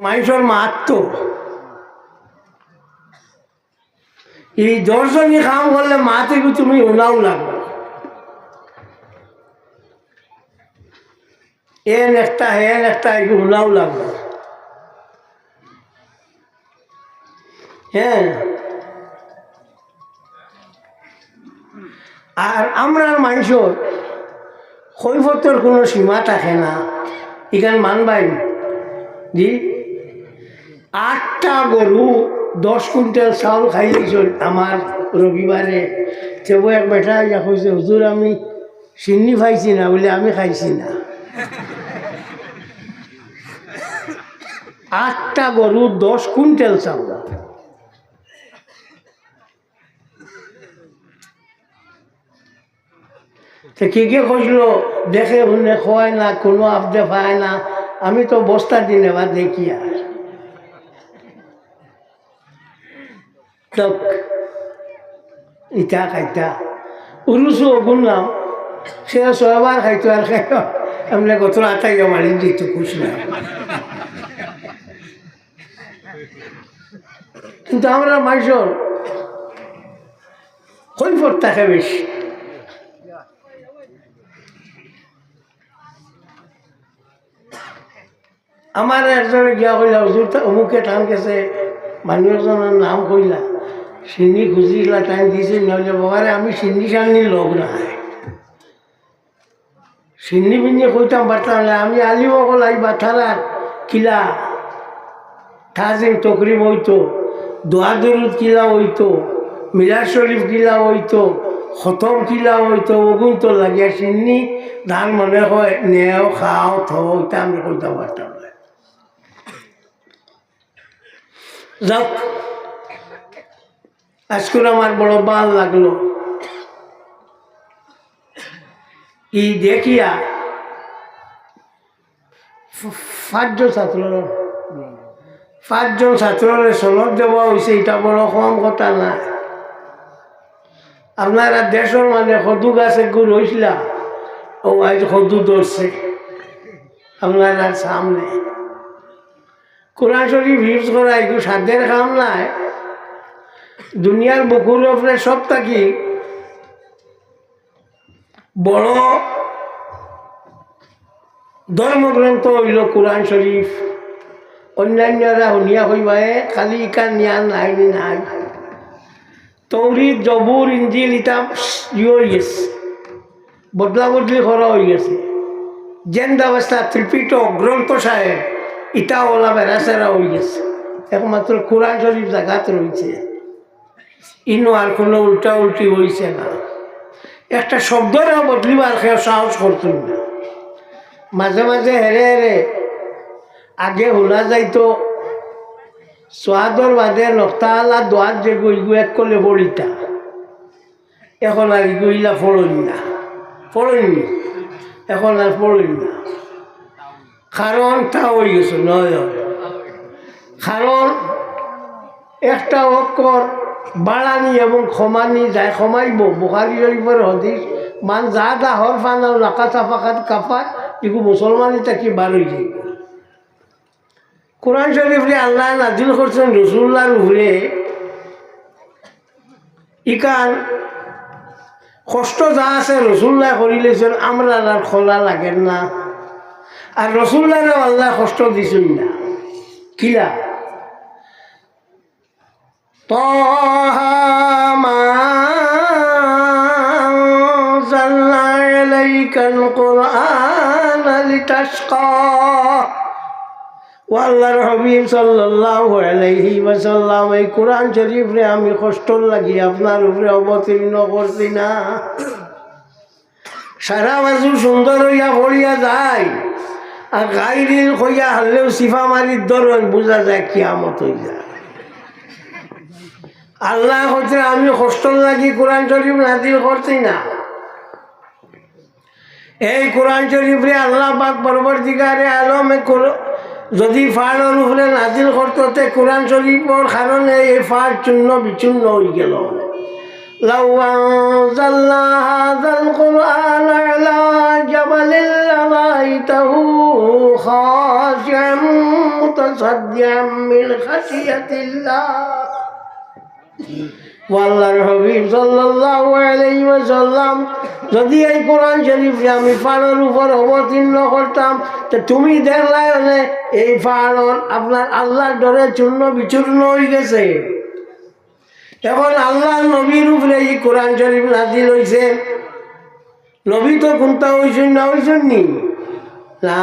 মানুষের মাত্র এই দর্শনী কাম করলে মা থেকে তুমি ওনাও লাগবে। এন একটা হেন একটা ওনাও লাগবে। হ্যাঁ। আর আমরা মানুষের কৈফতের কোনো সীমা থাকে না। এখানে মানবাই, জি? আটটা গরু দশ কুইন্টাল চাউল খাইছিল আমার রবিবারে তেও এক বেটা ইয়া কৈছে হুজুর আমি চিনি পাইছি না, বলে আমি খাইছি না। আটটা গরু দশ কুইন্টাল চাউল। কে কে কইছিল দেখে শুনে খোয়ায় না, কোনো আপদে পায় না আমি তো বস্তা দিন এবার দেখি আর তক ইটা খাইতা উরুসু গুনলাম সে ছয়বার খাইতো আর খাই এমনি কত আটাই মারি দিত খুশ না কিন্তু আমরা মানুষের কৈফত থাকে বেশি আমার একজনে গিয়া কইলা হুজুর অমুকে টান গেছে মানুষ একজনের নাম কইলা সিন্নি খুঁজিলা টাইম দিছে নইলে বাবারে, আমি সিন্নি সান্নি লোক নাই সিন্নি বিন্নি কইতাম পারতাম না আমি আলিও আই বাথারার কিলা থাজিম তকরিম হইতো, দোয়া কিলা হইতো মিরাজ শরীফ কিলা হইতো, খতম কিলা হইতো ওগুন তো লাগিয়া সিন্নি ধান মনে হয়, নেও, খাও থো ওইটা আমি কইতাম না যাক আজকুর আমার বড় ভালো লাগল। ই দেখিয়া? পাঁচজন ছাত্র পাঁচজন ছাত্ররে সনদ দেওয়া হয়েছে এটা বড় কম কথা না। আপনারা দেশের মানে সদু গাছে গুড় হয়েছিল ও আজ সদু ধরছে। আপনারা সামনে। কোরআন শরীফ হিফজ করা এগুলো সাধ্যের কাম নাই। দুনিয়ার বুকুর ওপরে সব থাকি। বড় ধর্মগ্রন্থ হইল কোরআন শরীফ। অন্যান্যরা শুনিয়া কইবায়ে, খালি ইকার নিয়ান নাই নাই। তৌরিত জবুর, ইঞ্জিল ইটা ইয়ে হয়ে গেছে। বদলা বদলি করা হয়ে গেছে। জেন্দা অবস্থা ত্রিপিটক গ্রন্থ সাহেব, ইটা ওলা বেড়াচেরা হয়ে গেছে। একমাত্র কোরআন শরীফ জায়গাত রয়েছে। ইনো আর কোনো উল্টা উল্টি হয়েছে না। একটা শব্দরে বদলিবার কেউ সাহস করতুন না। মাঝে মাঝে হেরে হেরে আগে শোনা যাইতো, সোয়াদর বাদে নক্তালা দোয়াত যে গই গু এক করলে বলিতা এখন আর গইলা ফলন না। ফলননি এখন আর ফলন না। কারণ তা হয়ে গেছে, নয়। কারণ একটা অক্ষর বাড়ানি এবং ক্ষমানি যায় ক্ষমাইব বুখারি শরীফের হদিস, মান যা দা হর ফানাও লাকা চাপাকাত কাপাত ইগু মুসলমানি তাকে হয়ে যাইব কোরআন শরীফরে আল্লাহ নাজিল করছেন রসুল্লাহর উপরে। ইকান, কষ্ট যা আছে রসুল্লাহ করিলেছেন আমরা আর খোলা লাগেন না। আর রসুল্লাহরে আল্লাহ কষ্ট দিছেন না। কিলা طه ما أنزلنا إليك القرآن لتشقى ও আল্লাহর হবিব সাল্লাল্লাহু আলাইহি ওয়াসাল্লাম এই কোরআন শরীফরে আমি কষ্ট লাগি আপনার উপরে অবতীর্ণ করছি না সারা বাজু সুন্দর হইয়া পড়িয়া যায় আর গাইরিল হইয়া হারলেও সিফা মারি দর বোঝা যায় কিয়ামত হই যায় আল্লাহ হচ্ছে আমি কষ্ট লাগি কোরআন শরীফ নাজিল করছি না এই কোরআন শরীফরে আল্লাহ পাক পরবর্তীকারে আলমে কোর- যদি ফাড়ের উপরে নাজিল করতে কোরআন শরীফর কারণে এই ফাড় চূর্ণ বিচূর্ণ হয়ে গেল لو أنزلنا هذا القرآن على جبل لرأيته خاشعا متصدعا من خشية الله যদি এই কোরআন শরীফকে আমি পাহাড়ের উপর অবতীর্ণ করতাম, তো তুমি দেখলাই হলে এই পাহাড় আপনার আল্লাহর ডরে চূর্ণ বিচূর্ণ হয়ে গেছে। এখন আল্লাহ নবীর উপরে এই কোরআন শরীফ নাজিল হয়েছে নবী তো কোনটা হয়েছেন না হয়েছেন নি না।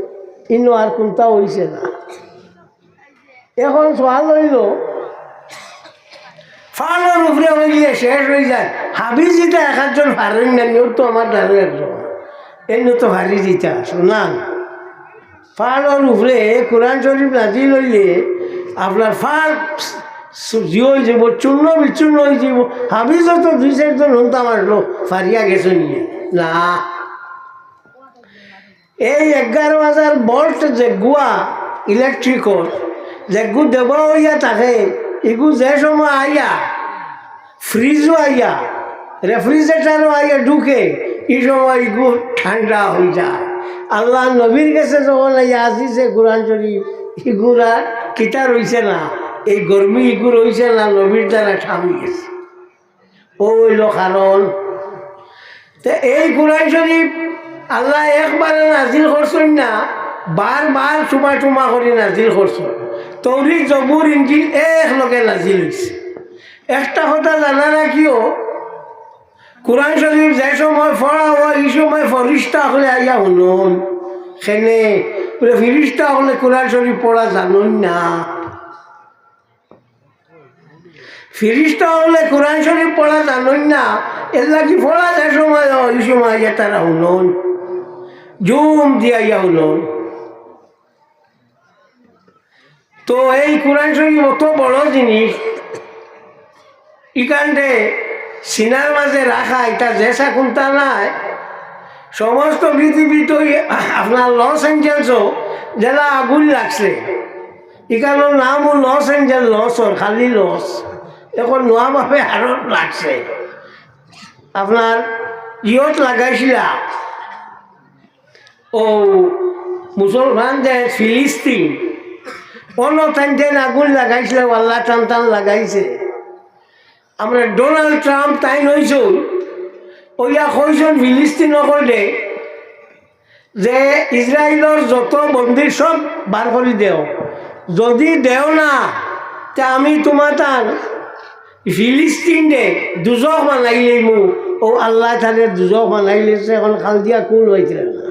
ইনো আর কোনটা হইছে না। এখন সওয়াল হইল ফানোর উপরে হইলে শেষ হয়ে যায়। হাবি জিতা এক একজন পারেন না নিও তো আমার দ্বারা একজন। এমনি তো হারি জিতা শোনান ফানোর উপরে কোরআন শরীফ নাজিল হইলে আপনার ফার জিও হয়ে যাব, চূর্ণ বিচূর্ণ হয়ে যাব। হাবিজও তো দুই চারজন হন্তা মারলো ফারিয়া গেছে নিয়ে। না। এই এগারো হাজার ভোল্ট যে গুয়া ইলেকট্রিকর যেগু দেব হইয়া থাকে এগু যে সময় আইয়া ফ্রিজও আইয়া রেফ্রিজারেটারও আইয়া ঢুকে এই সময় ইগু ঠান্ডা হয়ে যায়। আল্লাহ নবীর কাছে যখন আইয়া আসিছে কোরআন শরীফ ইগুরা কিতা রইছে না, এই গরমি ইগু রইছে না নবীর দ্বারা ঠামি গেছে। ও হইল কারণ তো এই কোরআন শরীফ আল্লাহ একবারে নাজিল করছেন না বারবার চুমা চুমা করে নাজিল করছেন। তৌরি জবুর ইঞ্জিল এক লগে নাজিল হয়েছে একটা কথা জানা কিও কোরআন শরীফ যে সময় পড়া হয় এই সময় ফরিস্তা হলে আইয়া শুনুন। সেনে ফিরিস্তা হলে কোরআন শরীফ পড়া জানুন না। ফিরিস্তা হলে কোরআন শরীফ পড়া জানুন না। এর লাগি পড়া যে সময় এই সময় আইয়া তারা শুনুন। জুম দিয়া ইয়া শুনুন তো এই কোরআন শরীফ অত বড় জিনিস ইকানতে সিনার মাঝে রাখা, এটা জেসা কোনটা নাই। সমস্ত পৃথিবীতে আপনার লস এঞ্জেলসও জেলা আগুন লাগছে। ইকানোর নামও লস এঞ্জেল লসর, খালি লস। এখন নোয়াভাবে হারত লাগছে। আপনার ইয়ত লাগাইছিলা। ও মুসলমান যে ফিলিস্তিন টান আগুন লাগাইছিল, আল্লাহ টান টান লাগাইছে। আমরা ডোনাল্ড ট্রাম্প তাই নইছ ওইয়া কইসন ফিলিস্তিন দে, যে ইসরায়েলের যত বন্দি সব বার করে দেও। যদি দেও না, তা আমি তোমার তার ফিলিস্তিন দে, দুজক বানাইলে মু ও আল্লাহ তাদের দুজক বানাইলে এখন খাল দিয়া কোন হয়েছিল না।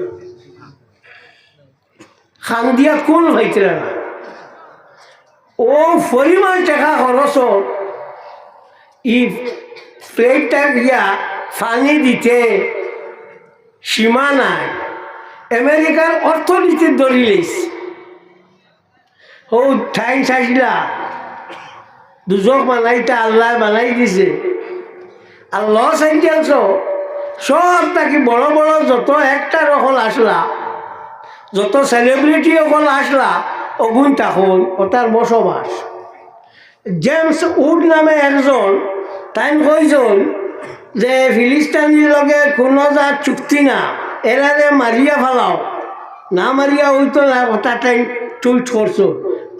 খান দিয়া কোন হয়েছিল না ও পরিমাণ টাকা খরচ ই প্লেটটা দিয়া ফানি দিতে সীমা নাই। আমেরিকার অর্থনীতির দরি লেছে ও ঠাই চাইছিলা। দুজক বানাইটা আল্লাহ বানাই দিছে। আর লস এঞ্জেলসও সব তাকে বড় বড় যত একটা রকল আসলা। যত সেলিব্রিটি অকল আসলা অগুন তখন ওটার বসবাস। জেমস উড নামে একজন তাই কইজন যে ফিলিস্তানির লগে কোনো যা চুক্তি না, এরারে মারিয়া ফেলাও। না মারিয়া হইতো না ওটা তাই টুইট করছ।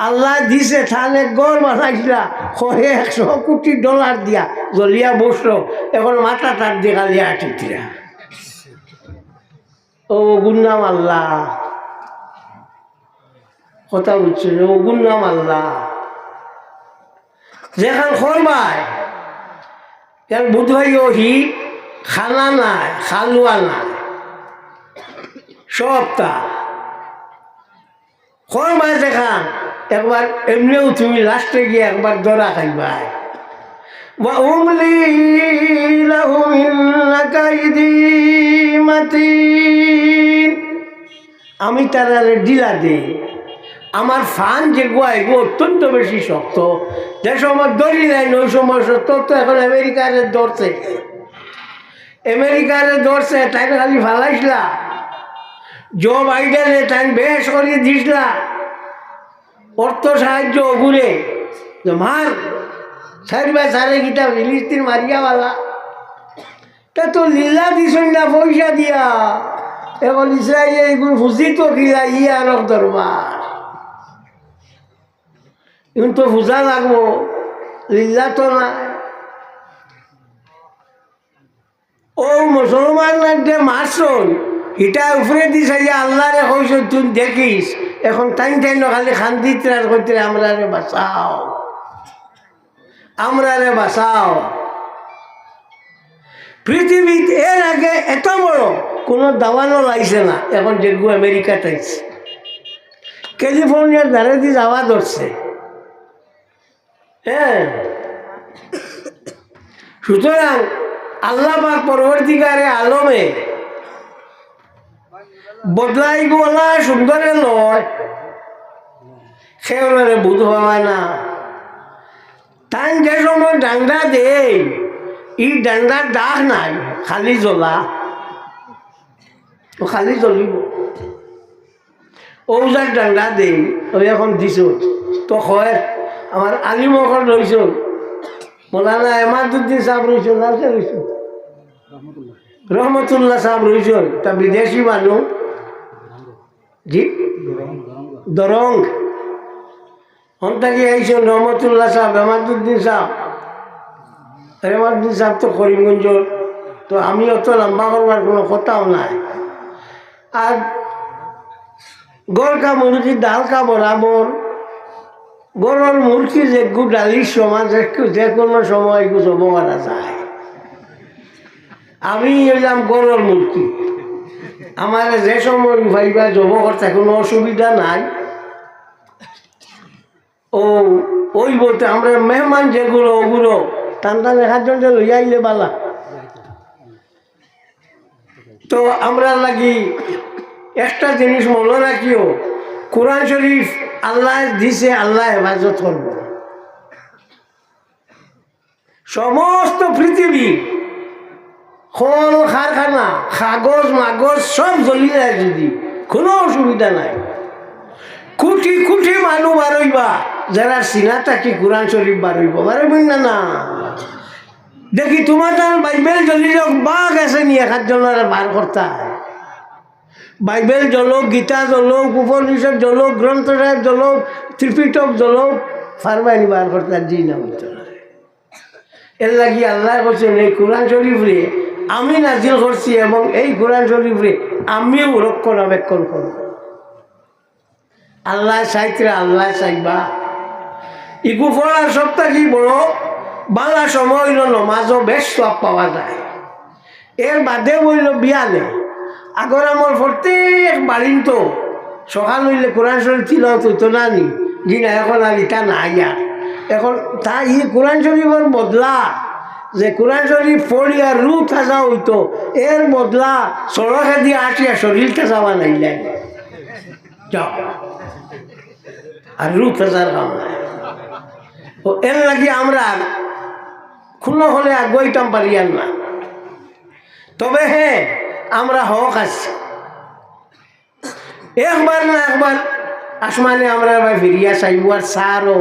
আল্লাহ দিছে, তাহলে গড় বানাইছিলা, শহে একশো কোটি ডলার দিয়া জলিয়া বসল, এখন মাথা তার দেখা দিয়া আটিরা ও ওগুর নাম আল্লাহ। কথা বলছে ওগুন নাম আল্লাহ। যেখান খরবাই এর বুধ ভাই ওহি খানা নাই, খালুয়া নাই। সব তা খরবাই যেখান, একবার এমনিও তুমি লাস্টে গিয়ে একবার দরা খাইবাই বা আমি তারা ডিলা দিই। আমার ফান যেগুলো এগুলো অত্যন্ত বেশি শক্ত। যে সময় দড়ি নাই ওই সময় শক্ত তো এখন আমেরিকার ধরছে। আমেরিকার ধরছে, তাই খালি ফালাইছিলা জো বাইডেনে তাই বেশ করিয়ে দিসলা। অর্থ সাহায্য ঘুরে যে মার সারবে সারে গিটা ফিলিস্তিন মারিয়াওয়ালা তা তো লীলা দিছই না পয়সা দিয়া। এখন ইসরায়েল এগুলো ফুজি তো কিলা ই আর দরবার। এখন তো ফুজা লাগবো লীলা তো না। ও মুসলমান যে মারছই ইটা উপরে দিস আল্লাহরে কইস তুই দেখিস, এখন টাইম টাইম খালি খান্দি ত্রাস করতে আমরা রে বাঁচাও। আমরা রে বাঁচাও। পৃথিবীত এর আগে এত বড় কোনো দাওয়ানো লাগছে না, এখন যেগু আমেরিকাতে আইছে। ক্যালিফোর্নিয়ার ধারে দিয়ে যাওয়া ধরছে। হ্যাঁ। সুতরাং আল্লাহ পরবর্তীকারে আলমে বদলাই গোলা সুন্দরে লয়। সেগুলোরে বুধ হওয়া না। তাই যে সময় ডান্ডা দেই, ই ডান্ডার দাগ নাই, খালি জ্বলা। ও খালি জ্বলিব। ঔজার ডান্ডা দেই ওই এখন দিছ। তো হয়। আমার আলিমকর রইছ মৌলানা এমাদুদ্দিন সাহেব রইছ না কে রহমতুল্লাহ সাহেব রইছ তা বিদেশি মানুষ। জি? দরং। হন্তাকি আইসন রহমতুল্লাহ সাহেব, এমাদুদ্দিন সাহেব। রেমাদ্দিন সাহেব তো করিমগঞ্জ। তো আমি অত লম্বা করবার কোনো কথাও নাই। আর গড় কা মুরগি ডাল কা বরাবর গরুর মুরগি যেগু ডালির সমান, যে কোনো সময় এগু জব মারা যায়। আমি এলাম গরুর মুরগি। আমার যে সময় ভাইবা জব করতে কোনো অসুবিধা নাই। ও, ওই বলতে আমরা মেহমান যেগুলো, ওগুলো টান টান একার জন্য লইয়া আইলে বালা। তো আমরা লাগি একটা জিনিস মনে রাখিও কোরআন শরীফ আল্লাহ দিছে, আল্লাহ হেফাজত করব। সমস্ত পৃথিবী কল কারখানা, কাগজ, মাগজ সব জ্বলি যায় যদি, কোনো অসুবিধা নাই। কোটি কোটি মানুষ বারইবা, যারা সিনা থাকি কোরআন শরীফ বারইব বারইবই না না। দেখি তোমার তার বাইবেল জ্বলি যাক বাঘ আছে নি এক জনের বার করতা বাইবেল জ্বলক গীতা জ্বলক উপনিষদ জ্বলক গ্রন্থ সাহেব জ্বলক ত্রিপিটক জ্বলক ফারবাইনি বার করতা জি না হইতো এর লাগি আল্লাহ করছেন এই কোরআন শরীফ রে আমি নাজিল করছি এবং এই কোরআন শরীফ রে আমিও রক্ষণাবেক্ষণ করব আল্লাহ চাইতে আল্লাহ চাইবা। ইগু সপ্তাহ কি বড়, বাংলা সময় নমাজও বেশ সব পাওয়া যায়। এর বাদে বইল বিয়ালে আগর আমার প্রত্যেক বাড়িন তো। সকাল হইলে কোরআন শরীফ ছিল তো না নি জি না এখন আর ইটা নাই আর এখন তা ই কোরআন শরীফের বদলা, যে কোরআন শরীফ পড়িয়া রু থাজা হইতো এর বদলা সড়কে দিয়ে আসিয়া যাওয়া নাইলেন যাও আর রু থাজার কাম নাই। ও এর লাগি আমরা কোনো হলে আগুয়াইতাম পারিয়ান না তবে হ্যাঁ আমরা হক আছি। একবার না একবার আসমানে আমরা এবার ফিরিয়া চাইব আর সারও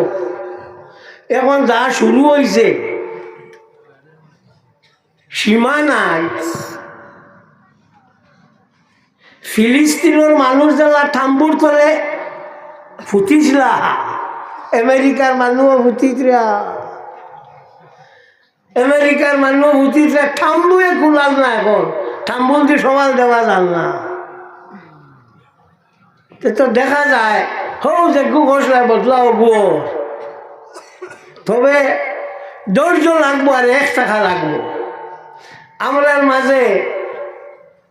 এখন যা শুরু হয়েছে সীমা নাই। ফিলিস্তিনের মানুষ যারা ঠাম্বুর করে ফুটিছিলা। আমেরিকার মানুষ ফুটিতরা আমেরিকার মানুষ ফুটিতরা ঠাম্বুয়ে কুলাল না এখন। ঠাম্বুল দিয়ে সমাজ দেওয়া যান না। তে দেখা যায় হও যে গু ঘোষলায় বদলাও গুয়ো তবে ধৈর্য লাগবো আর এক টাকা লাগবো। আমরার মাঝে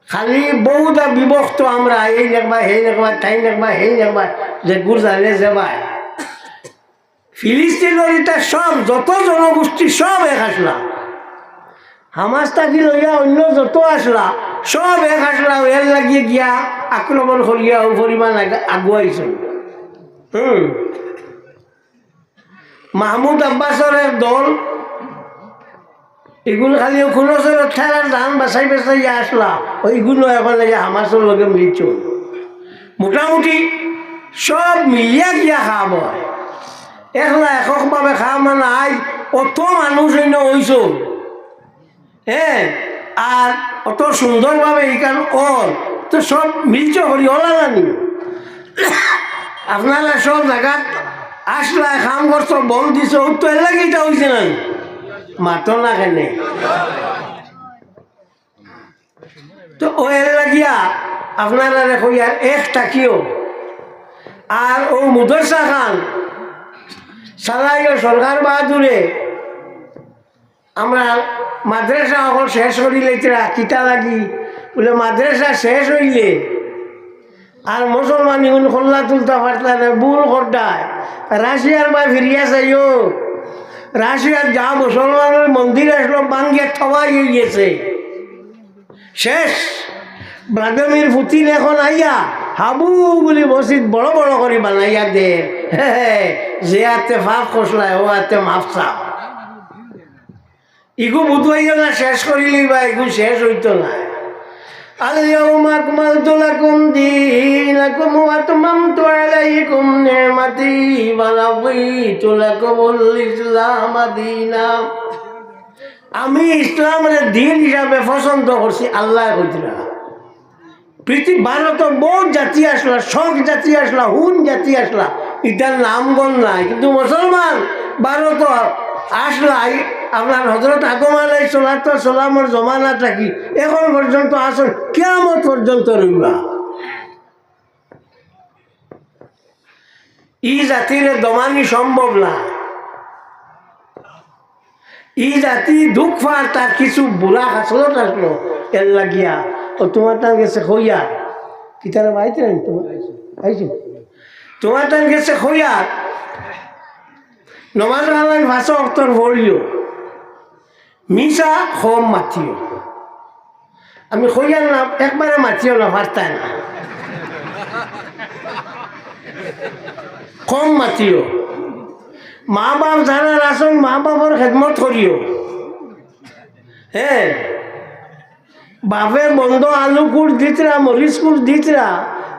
খালি বহুটা বিভক্ত আমরা, এই দেখবা, সেই দেখবা, তাই দেখবা, সেই দেখবা, যে গুরজালে যাবাই ফিলিস্তিনের এটা সব, যত জনগোষ্ঠী সব এক আসলা হামাস থাকি লইয়া অন্য যত আসলা, সব এক আসলা এর লাগিয়ে গিয়া আক্রমণ করিয়া ও পরিমাণ আগা- আগুয়াইছে হুম। মাহমুদ আব্বাসের এক দল, এগুলো খালি কোনো ঠেলার ধান বাছাই বাছাই আসলা ওইগুলো এখন হামাসের লগে মিলছ। মোটামুটি সব মিলিয়া গিয়া খাব একলা এককভাবে খাওয়া মানে আই অত মানুষ অন্য হইছ হ্যাঁ আর অত সুন্দরভাবে এইখান অল তো সব মিলছ করি ওলা জানি আপনারা সব জায়গাত আসলা খাম করছ বম দিছ তো এর লাগে এটা হয়েছে না। মাতো না কেনে। তো ও এর লাগিয়া আপনারা দেখো ইয়ার এক টাকিও আর ও মুদরসা খান, সালাইও সরকার বাহাদুরে। আমরা মাদ্রাসা অকল শেষ করিলে ইতরা কিতা লাগি? বলে, মাদ্রাসা শেষ হইলে আর মুসলমান ইগুন খোল্লা তুলতে পারতা না বুল করতায় রাশিয়ার বা ফিরিয়া চাইও রাশিয়ার যা মুসলমানের মন্দির আসলো বাঙ্গিয়া ঠবাই হয়ে গেছে। শেষ। ভ্লাদিমির পুতিন এখন আইয়া হাবু বলি মসজিদ বড় বড় করে বানাইয়া দে যে হাতে ফাঁক খসলায়, ও হাতে মাফ চাও ইগু ভূত হইয়া না শেষ করিলি বা, ইগু শেষ হইত না। আমি ইসলামের দিন হিসাবে পছন্দ করছি, আল্লাহ পৃথিবী ভারত বহু জাতি আসলা শখ জাতি আসলা, হুন জাতি আসলা ইটার নাম গণ নাই। কিন্তু মুসলমান ভারত আসলা এই আপনার হজরত আগম আলাই সোলাত সোলামর জমানা থাকি এখন পর্যন্ত আসল কেমন পর্যন্ত রইবা। ই জাতির দমানি সম্ভব না। ই জাতি দুঃখ পার তার কিছু বুড়া হাসলত আসলো, এর লাগিয়া। ও তোমার তার গেছে হইয়া কি তারা বাইতে তোমার? তোমার তার গেছে হইয়া নমাজ আলাই ভাষা অর্থর ভরিও মিশা হোম মাতিও। আমি হইয়ার না একবারে মাতিও না পারতায় না। কম মাতিও। মা বাপ যারা আসন মা বাবার খেদমত করিও হ্যাঁ বাপে বন্ধ আলু কুট দিতরা মরিচ কুট দিতরা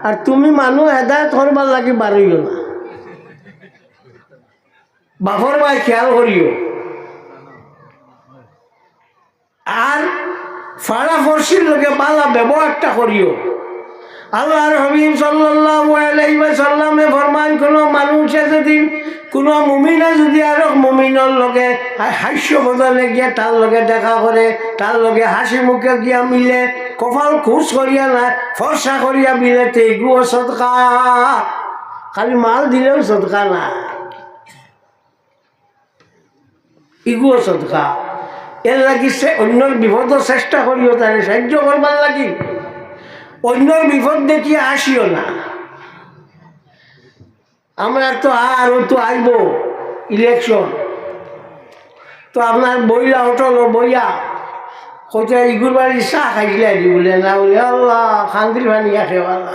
আর তুমি মানুষ হেদায়ত করবার লাগি বাড়িও না। বাপর ভাই খেয়াল করিও আর ফাড়া ফর্সির লোকে পালা ব্যবহারটা করিও আল্লাহর হবিব ওয়াসাল্লামে ফরমান কোনো মানুষে যদি, কোনো মুমিনে যদি আর মুমিনের হা- হাস্য বদলে গিয়া তার লগে দেখা করে তার লগে হাসি মুখে গিয়া মিলে, কপাল খুশ করিয়া না ফর্সা করিয়া মিলে, তে এগুলো সদকা। খালি মাল দিলেও সদকা না। ইগুও সদকা এর লাগি সে অন্যর বিপদ চেষ্টা করিও তার সাহায্য করবার লাগি। অন্যর বিপদ দেখিয়ে আসিও না। আমরা তো আর তো আইব ইলেকশন তো আপনার বইয়া উঠল বইয়া, কইতে ইগুর বাড়ি চাহ খাইছিলে বলে? না বলে, আল্লাহ খান্দির ভানিয়া খেওয়ালা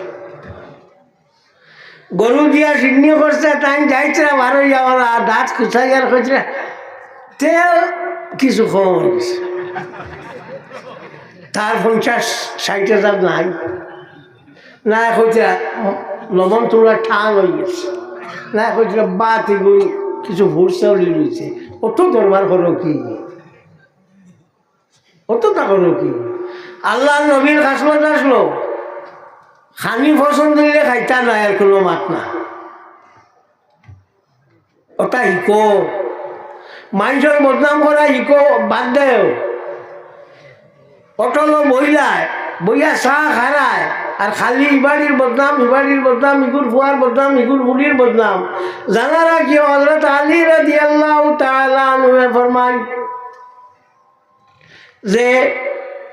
গরু দিয়া চিহ্নি করছে, তাই যাইছে যাওয়ার দাঁত খুঁচাই আর খুঁজছে। তেল কিছু গেছে তার পঞ্চাশ, ষাট হাজার নাই। না হচ্ছে লবণ তোলা ঠান হয়ে গেছে। না হচ্ছে বাত এগুলো কিছু ভোর চাউলি রয়েছে। অত দরবার করো কি? অত তা করো কি? আল্লাহ নবীর কাসমত আসলো। খানি পছন্দ দিলে খাইতা নাই আর কোনো মাত না। ওটা শিকো। মানুষের বদনাম করা ইকো বাদ দেও। অটল বইলায়, বইয়া চাহ খারায়, আর খালি ইবাড়ির বদনাম ইবাড়ির বদনাম, ইগুর ফুয়ার বদনাম, ইগুর বুড়ির বদনাম। জানারা কি হজরত আলী রাজি আল্লাহ তাআলা আনহু যে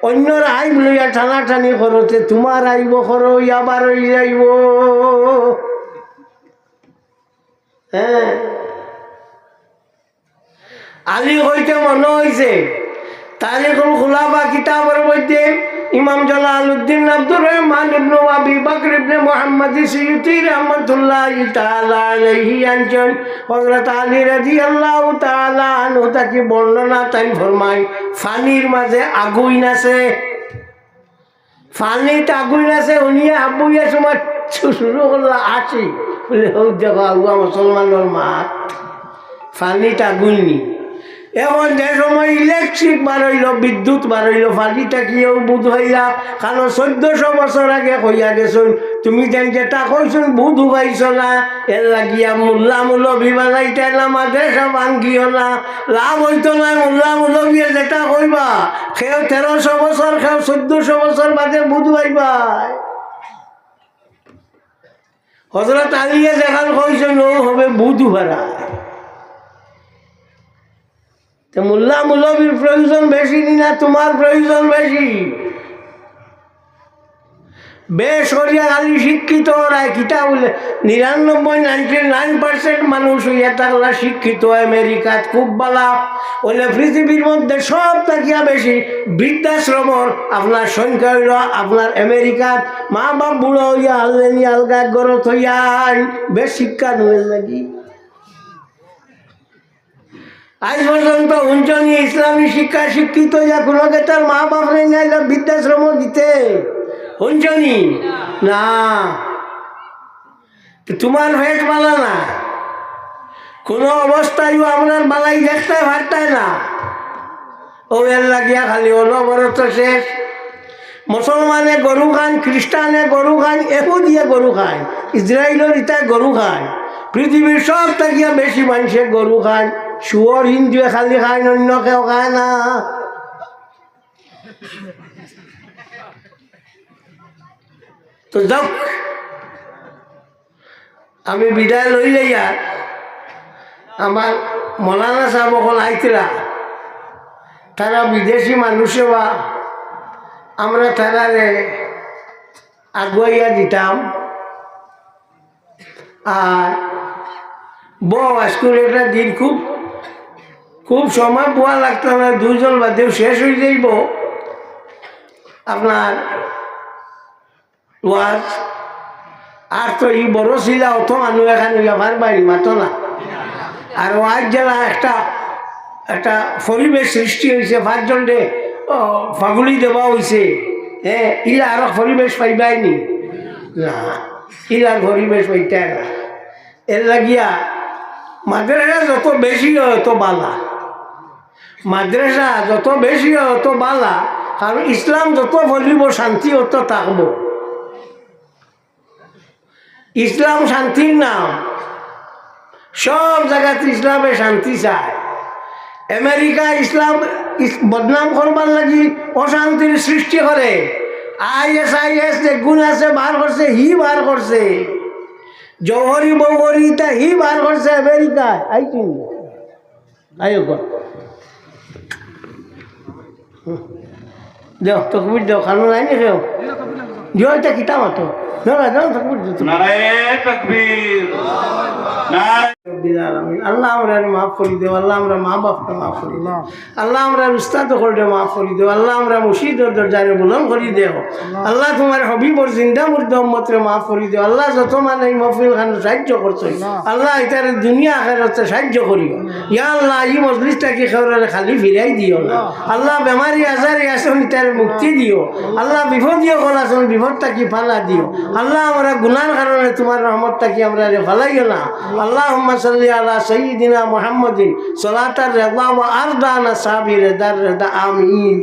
অন্যর আইব লইয়া টানাটানি করতে তোমার আইব করো আবার যাইব হ্যাঁ। আলী হইতে মনে হয়েছে খোলা বা কিতাবের মধ্যে ইমাম জালালউদ্দিন আব্দুর রহমান ইবনু আবি বকর ইবনে মুহাম্মদ সিয়ুতি রাহমাতুল্লাহ তাআলা আলাইহি আনছেন হযরত আলী রাদিয়াল্লাহু তাআলা আনহু তাকে বর্ণনা তাই ফরমায়, ফানির মাঝে আগুন আছে। ফানিতে আগুন আছে উনিয়ে আবুইয়া সময় শুরু করল আসি বলে হোক দেখো আগুয়া মুসলমানের মাত ফানিতে আগুন নি এখন যে সময় ইলেকট্রিক বার বিদ্যুৎ বার হইল ফালিটা কিও বুধ হইয়া কারণ চোদ্দশো বছর আগে কইয়া গেছুন। তুমি যেন যেটা কইছুন বুধ উগাইছ না, এর লাগিয়া মোল্লা মুলবি বানাইতে না মাদ্রাসা ভাঙ্গিও না। লাভ হইতো না মোল্লা মুলবিয়ে যেটা কইবা সেও তেরোশো বছর সেও চোদ্দশো বছর বাদে বুধ হইবাই হজরত আলিয়ে যেখান কইছেন, ও হবে বুধ ভাড়া। তো মোল্লা মুলবির প্রয়োজন বেশি না তোমার প্রয়োজন বেশি। বেসরিয়া খালি শিক্ষিত ওরা কিতা বলে নিরানব্বই, নাইনটি নাইন পার্সেন্ট মানুষ হইয়া থাকলা শিক্ষিত, আমেরিকাত খুব বালা। বলে পৃথিবীর মধ্যে সব থাকিয়া বেশি, বৃদ্ধাশ্রমর আপনার সংখ্যা হইল আপনার আমেরিকাত। মা বাপ বুড়ো হইয়া আললেনি আলগা গরত হইয়া বেশ শিক্ষা নয় নাকি আজ পর্যন্ত উঞ্চনি ইসলামী শিক্ষা শিক্ষিত যা কোনোকে তার মা বাপ নাই বৃদ্ধাশ্রম দিতে। উঞ্চনি না। তোমার ভেট পালা না। কোনো অবস্থায় আপনার বালাই দেখতে পারতায় না। ও এর লাগিয়া খালি অনবরত শেষ। মুসলমানে গরু খান, খ্রিস্টানে গরু খান দিয়ে গরু খায় ইসরায়েলের ইটা গরু খায়, পৃথিবীর সব থাকিয়া বেশি মানুষে গরু খায়। শুয়র হিন্দুয়ে খালি খায় অন্য কেউ খায় না। তো যাক আমি বিদায় লই যাইয়া আমার মৌলানা সাহেব এখন আইতরা তারা বিদেশি মানুষে বা আমরা তারারে আগুয়াইয়া দিতাম। আর বউ আজকুল একটা দিন খুব খুব সময় পোয়া লাগতো না দুজন বাদেও শেষ হয়ে যাইব। আপনার ওয়াজ আর তো ই বড় শিলা অত মানুষ এখানে ব্যবহার বাড়ি মাতো না। আর ওয়াজ জেলা একটা একটা পরিবেশ সৃষ্টি হয়েছে পাঁচজন ডে ফাগুলি দেওয়া হয়েছে। হ্যাঁ ইলা আরও পরিবেশ পাইবাইনি না। ইলার পরিবেশ পাইতে না। এর লাগিয়া মাদ্রাসা যত বেশি হয়, তত বালা। মাদ্রাসা যত বেশি তত বালা, কারণ ইসলাম যত বলিব শান্তি অত থাকব। ইসলাম শান্তির নাম। সব জায়গাতে ইসলামে শান্তি চায়। আমেরিকা ইসলাম বদনাম করবার লাগি অশান্তির সৃষ্টি করে। আই এস আই এস যে গুণ আছে, বার করছে, হি বার করছে। জৌহরি বৌহরি তা হি বার করছে আমেরিকায়। আয়ো কর তো কবির দেও খানো নাই নি দেও দিও এটা কিতা মাতো আল্লাহ আমরা মাফ করে দেও আল্লাহ আমরা মা বাপকে মাফ করে আল্লাহ আমরা উস্তাদ করে মাফ করে দেও আল্লাহ আমরা মুর্শিদর দরজারে বুলন করে দেও আল্লাহ তোমার হবিবর জিন্দা মুর্দ মাফ করে দেও আল্লাহ যত মানে মফিল খান সাহায্য করছ আল্লাহ এটার দুনিয়া আখেরাতে সাহায্য করিও ইয়া আল্লাহ এই মজলিসটা কি খেওয়ারে খালি ফিরাই দিও না আল্লাহ বেমারি আজারি আসুন তার মুক্তি দিও আল্লাহ বিপদীয় কল আসুন বিপদটা কি ফালা দিও আল্লাহ আমরা গুনার কারণে তোমার রহমতটা কি আমরা রে ভালাই না আল্লাহ সাল্লি আলা সঈদিনা মোহাম্মদিন। সলাতার রেবা আর দা না সাবি রে দার রে দা আমিন